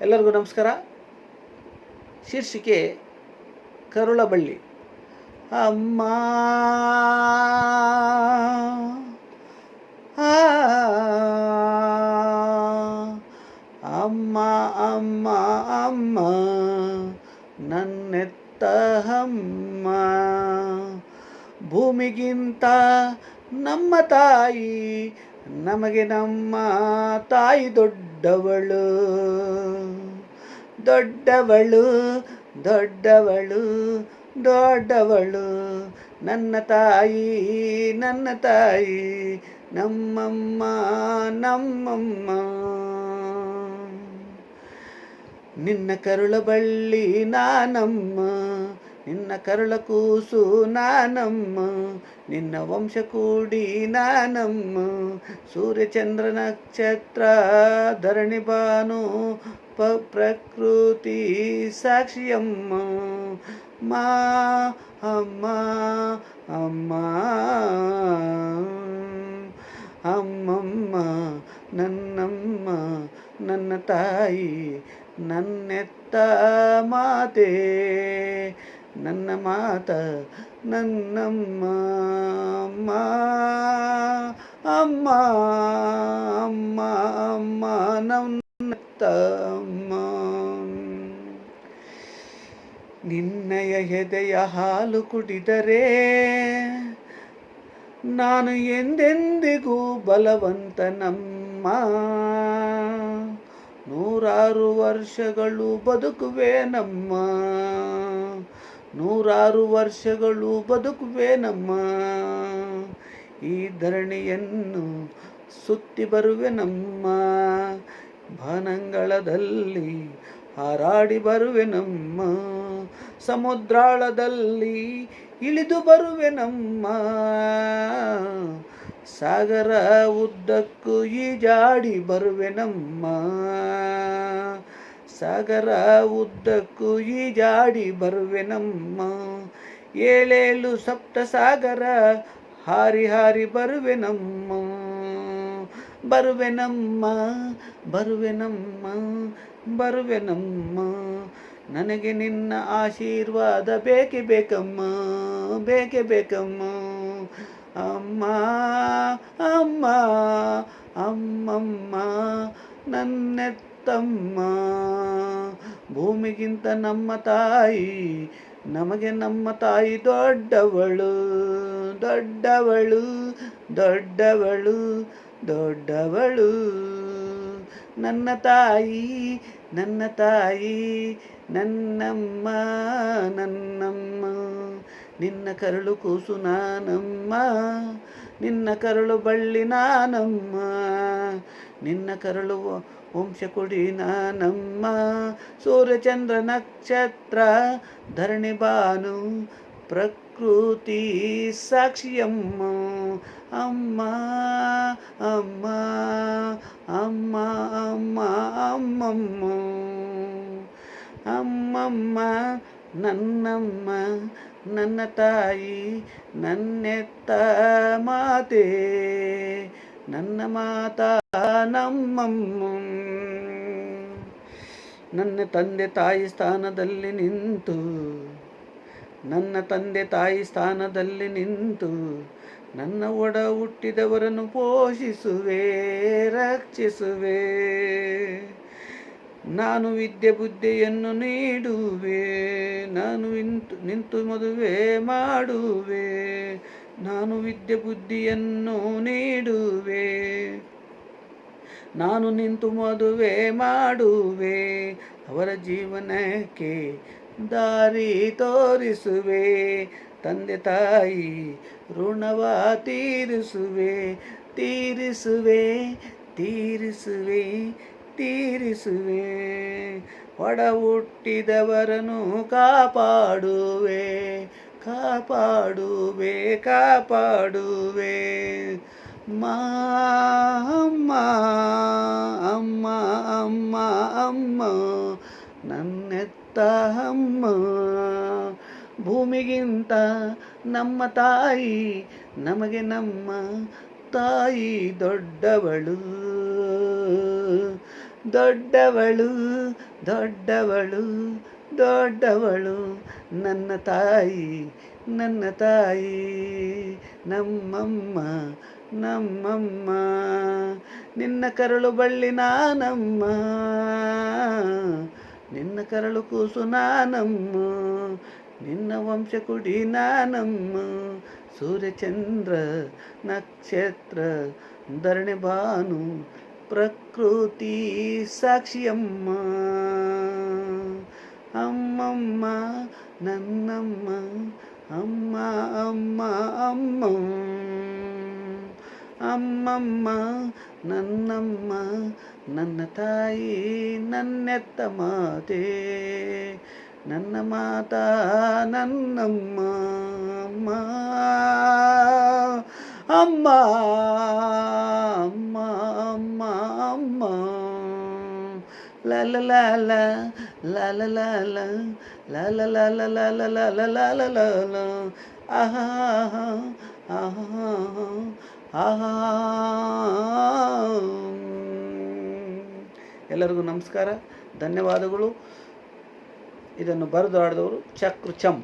ಎಲ್ಲರಿಗೂ ನಮಸ್ಕಾರ. ಶೀರ್ಷಿಕೆ ಕರುಳಬಳ್ಳಿ. ಅಮ್ಮ ಅಮ್ಮ ಅಮ್ಮ ಅಮ್ಮ ನನ್ನೆತ್ತ ಅಮ್ಮ. ಭೂಮಿಗಿಂತ ನಮ್ಮ ತಾಯಿ ನಮಗೆ ನಮ್ಮ ತಾಯಿ ದೊಡ್ಡವಳು. ದೊಡ್ಡವಳು ದೊಡ್ಡವಳು ದೊಡ್ಡವಳು. ನನ್ನ ತಾಯಿ ನನ್ನ ತಾಯಿ, ನಮ್ಮಮ್ಮ ನಮ್ಮಮ್ಮ. ನಿನ್ನ ಕರುಳ ಬಳ್ಳಿ ನಾನಮ್ಮ. ನಿನ್ನ ಕರುಳ ಕೂಸು ನಾನಮ್ಮ ನಿನ್ನ ವಂಶ ಕೂಡಿ ನಾನಮ್ಮ ಸೂರ್ಯಚಂದ್ರ ನಕ್ಷತ್ರ ಧರಣಿ ಬಾನು ಪ ಪ್ರಕೃತಿ ಸಾಕ್ಷಿಯಮ್ಮ ಮಾ ಅಮ್ಮ ಅಮ್ಮ ಅಮ್ಮಮ್ಮ ನನ್ನಮ್ಮ ನನ್ನ ತಾಯಿ ನನ್ನೆತ್ತ ಮಾತೆ ನನ್ನ ಮಾತ ನನ್ನಮ್ಮ, ಅಮ್ಮ ಅಮ್ಮ ಅಮ್ಮ ಅಮ್ಮ ನನ್ನ ತಮ್ಮ ನಿನ್ನಯ ಎದೆಯ ಹಾಲು ಕುಡಿದರೆ ನಾನು ಎಂದೆಂದಿಗೂ ಬಲವಂತನಮ್ಮ ನೂರಾರು ವರ್ಷಗಳು ಬದುಕುವೇನಮ್ಮ ನೂರಾರು ವರ್ಷಗಳು ಬದುಕುವೇನಮ್ಮ ಈ ಧರಣಿಯನ್ನು ಸುತ್ತಿ ಬರುವೆ ನಮ್ಮ. ಭನಂಗಳದಲ್ಲಿ ಹಾರಾಡಿ ಬರುವೆನಮ್ಮ ಸಮುದ್ರಾಳದಲ್ಲಿ ಇಳಿದು ಬರುವೆ ನಮ್ಮ. ಸಾಗರ ಉದ್ದಕ್ಕೂ ಈಜಾಡಿ ಬರುವೆನಮ್ಮ ಸಾಗರ ಉದ್ದಕ್ಕೂ ಈಜಾಡಿ ಬರುವೆನಮ್ಮ ಏಳೇಳು ಸಪ್ತ ಸಾಗರ ಹಾರಿ ಹಾರಿ ಬರುವೆ ನಮ್ಮ. ಬರುವೆ ನಮ್ಮ ನನಗೆ ನಿನ್ನ ಆಶೀರ್ವಾದ ಬೇಕೆ ಬೇಕಮ್ಮ ಬೇಕೆ ಬೇಕಮ್ಮ. ಅಮ್ಮ ಅಮ್ಮ, ಅಮ್ಮಮ್ಮ ನನ್ನೆತ್ತಮ್ಮ ಭೂಮಿಗಿಂತ ನಮ್ಮ ತಾಯಿ, ನಮಗೆ ನಮ್ಮ ತಾಯಿ ದೊಡ್ಡವಳು ದೊಡ್ಡವಳು ದೊಡ್ಡವಳು ದೊಡ್ಡವಳು. ನನ್ನ ತಾಯಿ ನನ್ನ ತಾಯಿ, ನನ್ನಮ್ಮ ನನ್ನಮ್ಮ. ನಿನ್ನ ಕರಳು ಕೂಸು ನಾನಮ್ಮ ನಿನ್ನ ಕರಳು ಬಳ್ಳಿ ನಾನಮ್ಮ ನಿನ್ನ ಕರಳು ವಂಶ ಕೊಡಿ ನಾನಮ್ಮ ಸೂರ್ಯಚಂದ್ರ ನಕ್ಷತ್ರ ಧರಣಿ ಬಾನು ಪ್ರಕೃತಿ ಸಾಕ್ಷಿಯಮ್ಮ ಅಮ್ಮ ಅಮ್ಮ ಅಮ್ಮ ಅಮ್ಮ ಅಮ್ಮಮ್ಮ ಅಮ್ಮಮ್ಮ ನನ್ನಮ್ಮ, ನನ್ನ ತಾಯಿ, ನನ್ನೆತ್ತ ಮಾತೆ. ನನ್ನ ಮಾತಾ ನಮ್ಮಮ್ಮ. ನನ್ನ ತಂದೆ ತಾಯಿ ಸ್ಥಾನದಲ್ಲಿ ನಿಂತು, ನನ್ನ ತಂದೆ ತಾಯಿ ಸ್ಥಾನದಲ್ಲಿ ನಿಂತು, ನನ್ನ ಒಡ ಹುಟ್ಟಿದವರನ್ನು ಪೋಷಿಸುವೆ, ರಕ್ಷಿಸುವೆ. ನಾನು ವಿದ್ಯೆ ಬುದ್ಧಿಯನ್ನು ನೀಡುವೆ, ನಾನು ನಿಂತು ನಿಂತು ಮದುವೆ ಮಾಡುವೆ, ನಾನು ವಿದ್ಯೆ ಬುದ್ಧಿಯನ್ನು ನೀಡುವೆ, ನಾನು ನಿಂತು ಮದುವೆ ಮಾಡುವೆ, ಅವರ ಜೀವನಕ್ಕೆ ದಾರಿ ತೋರಿಸುವೆ, ತಂದೆ ತಾಯಿ ಋಣವ ತೀರಿಸುವೆ ತೀರಿಸುವೆ ತೀರಿಸುವೆ ತೀರಿಸುವೆ ಒಡ ಹುಟ್ಟಿದವರನ್ನು ಕಾಪಾಡುವೆ ಕಾಪಾಡುವೆ ಕಾಪಾಡುವೆ. ಮಾ ಅಮ್ಮ ಅಮ್ಮ ಅಮ್ಮ ಅಮ್ಮ, ನನ್ನೆತ್ತ ಅಮ್ಮ. ಭೂಮಿಗಿಂತ ನಮ್ಮ ತಾಯಿ ನಮಗೆ ನಮ್ಮ ತಾಯಿ ದೊಡ್ಡವಳು. ದೊಡ್ಡವಳು ದೊಡ್ಡವಳು ದೊಡ್ಡವಳು, ನನ್ನ ತಾಯಿ ನನ್ನ ತಾಯಿ, ನಮ್ಮಮ್ಮ ನಮ್ಮಮ್ಮ, ನಿನ್ನ ಕರಳು ಬಳ್ಳಿ ನಾನಮ್ಮ, ನಿನ್ನ ಕರಳು ಕೂಸು ನಾನಮ್ಮ, ನಿನ್ನ ವಂಶ ಕುಡಿ ನಾನಮ್ಮ, ಸೂರ್ಯಚಂದ್ರ ನಕ್ಷತ್ರ, ಧರಣಿ ಭಾನು ప్రకృతి సాక్షి అమ్మ అమ్మమ్మ నన్నమ్మ అమ్మ అమ్మ అమ్మ. అమ్మమ్మ నన్నమ్మ నన్న తాయి ನನ್ನೆತ್ತ ಮಾತೆ ನನ್ನ ಮಾತಾ ನನ್ನಮ್ಮ ಅಮ್ಮ ಅಮ್ಮ ಎಲ್ಲರಿಗೂ ನಮಸ್ಕಾರ ಧನ್ಯವಾದಗಳು ಇದನ್ನು ಬರೆದು ಆಡಿದವರು ಚಕ್ರು ಚಮ್